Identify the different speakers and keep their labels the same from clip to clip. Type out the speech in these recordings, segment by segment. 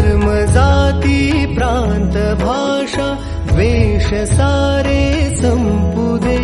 Speaker 1: धर्म जाती प्रांत भाषा द्वेष सारे संपुदे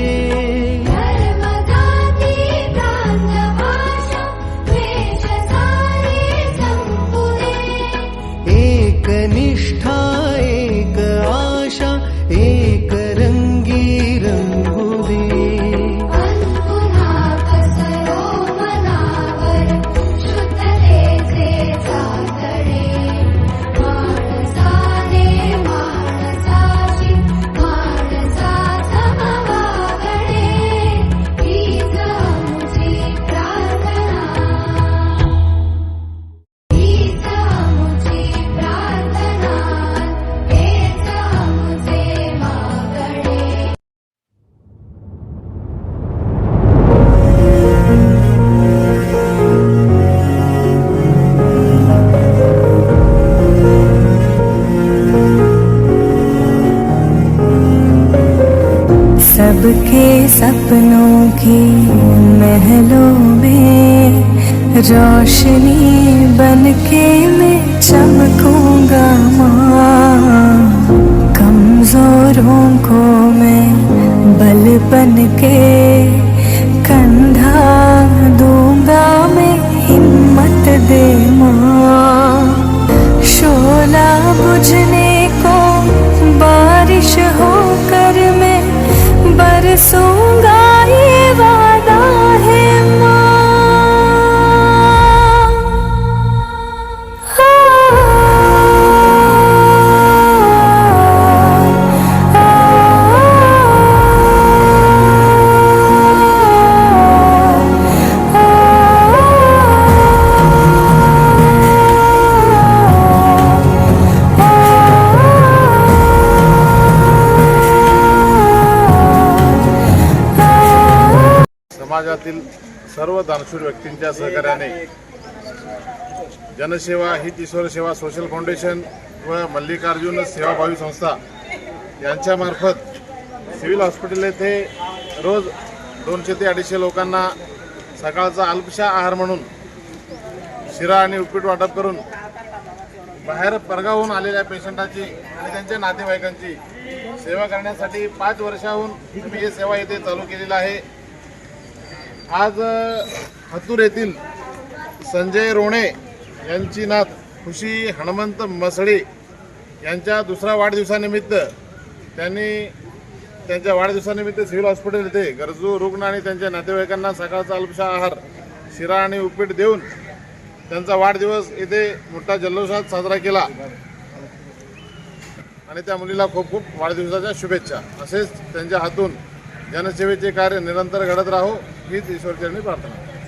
Speaker 2: सबके सपनों की महलों में रोशनी बनके मैं चमकूँगा माँ। कमजोरों को मैं बल बन के कंधा दूँगा, मैं हिम्मत दे माँ। शोला बुझने corazón.
Speaker 3: समाजातील सर्व दानशूर व्यक्तींच्या सहकार्याने जनसेवा हित ईश्वर सेवा सोशल फाउंडेशन व मल्लिकार्जुन सेवाभावी संस्था यांच्यामार्फत सिव्हिल हॉस्पिटल येथे रोज दोनशे ते अडीचशे लोकांना सकाळचा अल्पशा आहार म्हणून शिरा आणि उपीट वाटप करून बाहेर परगावून आलेल्या पेशंटाची आणि त्यांच्या नातेवाईकांची सेवा करण्यासाठी पाच वर्षाहून तुम्ही ही सेवा येथे चालू केलेली आहे. आज हतूर येथील संजय रोणे यांची नात खुशी हनुमंत मसळे यांच्या दुसऱ्या वाढदिवसानिमित्त त्यांनी त्यांच्या वाढदिवसानिमित्त सिव्हिल हॉस्पिटल येथे गरजू रुग्ण आणि त्यांच्या नातेवाईकांना सकाळचा अल्पशा आहार शिरा आणि उपीट देऊन त्यांचा वाढदिवस येथे मोठा जल्लोषात साजरा केला. आणि त्या मुलीला खूप खूप वाढदिवसाच्या शुभेच्छा. असेच त्यांच्या हातून जनसेवेचे कार्य निरंतर घडत राहो हीच ईश्वरचरणी प्रार्थना.